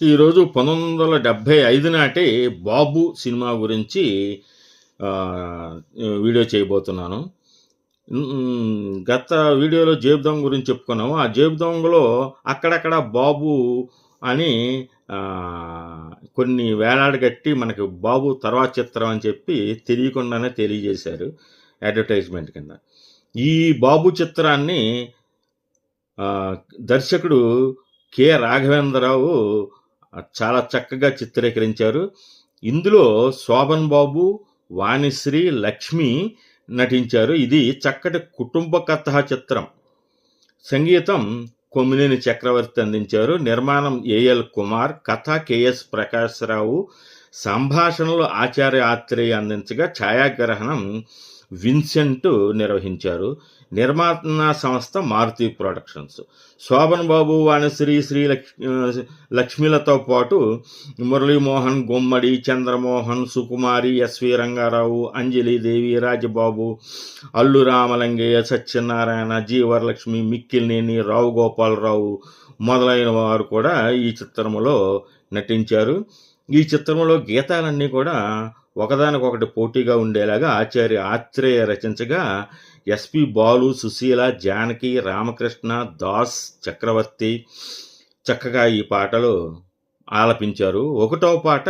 ఈరోజు పంతొమ్మిది వందల డెబ్భై ఐదు నాటి బాబు సినిమా గురించి వీడియో చేయబోతున్నాను. గత వీడియోలో జేబు దొంగ గురించి చెప్పుకున్నాము. ఆ జేబు దొంగలో అక్కడక్కడ బాబు అని కొన్ని వేలాడగట్టి మనకి బాబు తర్వాత చిత్రం అని చెప్పి తెలియకుండానే తెలియజేశారు అడ్వర్టైజ్మెంట్ కింద. ఈ బాబు చిత్రాన్ని దర్శకుడు కె. రాఘవేంద్రరావు చాలా చక్కగా చిత్రీకరించారు. ఇందులో శోభన్ బాబు వాణిశ్రీ లక్ష్మి నటించారు. ఇది చక్కటి కుటుంబ కథ చిత్రం. సంగీతం కొమ్మినేని చక్రవర్తి అందించారు. నిర్మాణం ఏఎల్ కుమార్ కథ కెఎస్ ప్రకాశ్రావు. సంభాషణలు ఆచార్య ఆత్రేయ అందించగా ఛాయాగ్రహణం విన్సెంట్ నిర్వహించారు. నిర్మాణ సంస్థ మారుతి ప్రొడక్షన్స్. శోభన్ బాబు వాణిశ్రీ శ్రీ లక్ష్మి లక్ష్మిలతో పాటు మురళీమోహన్ గుమ్మడి చంద్రమోహన్ సుకుమారి ఎస్వి రంగారావు అంజలిదేవి రాజబాబు అల్లు రామలింగయ్య సత్యనారాయణ జీవరలక్ష్మి మిక్కిలినేని రావు గోపాలరావు మొదలైన వారు కూడా ఈ చిత్రంలో నటించారు. ఈ చిత్రంలో గీతాలన్నీ కూడా ఒకదానికొకటి పోటీగా ఉండేలాగా ఆచార్య ఆత్రేయ రచించగా ఎస్పి బాలు సుశీల జానకి రామకృష్ణ దాస్ చక్రవర్తి చక్కగా ఈ పాటలు ఆలపించారు. ఒకటో పాట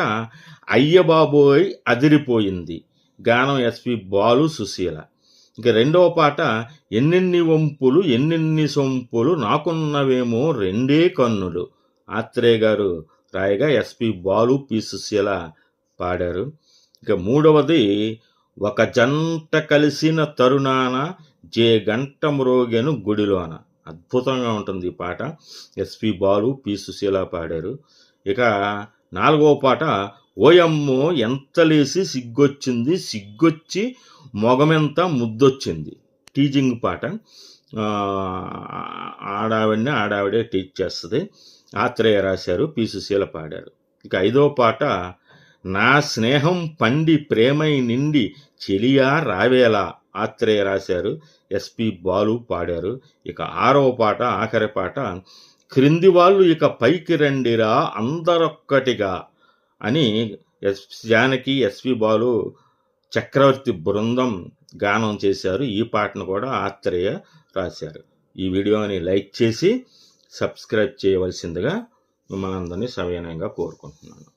అయ్యబాబోయ్ అదిరిపోయింది. గానం ఎస్పి బాలు సుశీల. ఇక రెండవ పాట ఎన్నెన్ని వంపులు ఎన్నెన్ని సొంపులు నాకున్నవేమో రెండే కన్నులు. ఆత్రేయ గారు రాయగా S P Balu P Susheela పాడారు. ఇక మూడవది ఒక జంట కలిసిన తరుణాన జే గంట మ్రోగెను గుడిలోన. అద్భుతంగా ఉంటుంది ఈ పాట. ఎస్పి బాలు పి సుశీల పాడారు. ఇక నాలుగవ పాట ఓయమ్మో ఎంత లేసి సిగ్గొచ్చింది సిగ్గొచ్చి మొగమెంత ముద్దొచ్చింది. టీచింగ్ పాట. ఆడావిడిని ఆడావిడే టీచ్ చేస్తుంది. ఆత్రేయ రాశారు పీసుశీల పాడారు. ఇక ఐదో పాట నా స్నేహం పండి ప్రేమై నిండి చెలియా రావేలా ఆత్రేయ రాశారు ఎస్పి బాలు పాడారు. ఇక ఆరవ పాట ఆఖరి పాట క్రింది వాళ్ళు ఇక పైకి రండిరా అందరొక్కటిగా అని ఎస్ జానకి ఎస్పి బాలు చక్రవర్తి బృందం గానం చేశారు. ఈ పాటను కూడా ఆత్రేయ రాశారు. ఈ వీడియోని లైక్ చేసి సబ్స్క్రైబ్ చేయవలసిందిగా మిమ్మల్ని అందరినీ సవినయంగా కోరుకుంటున్నాను.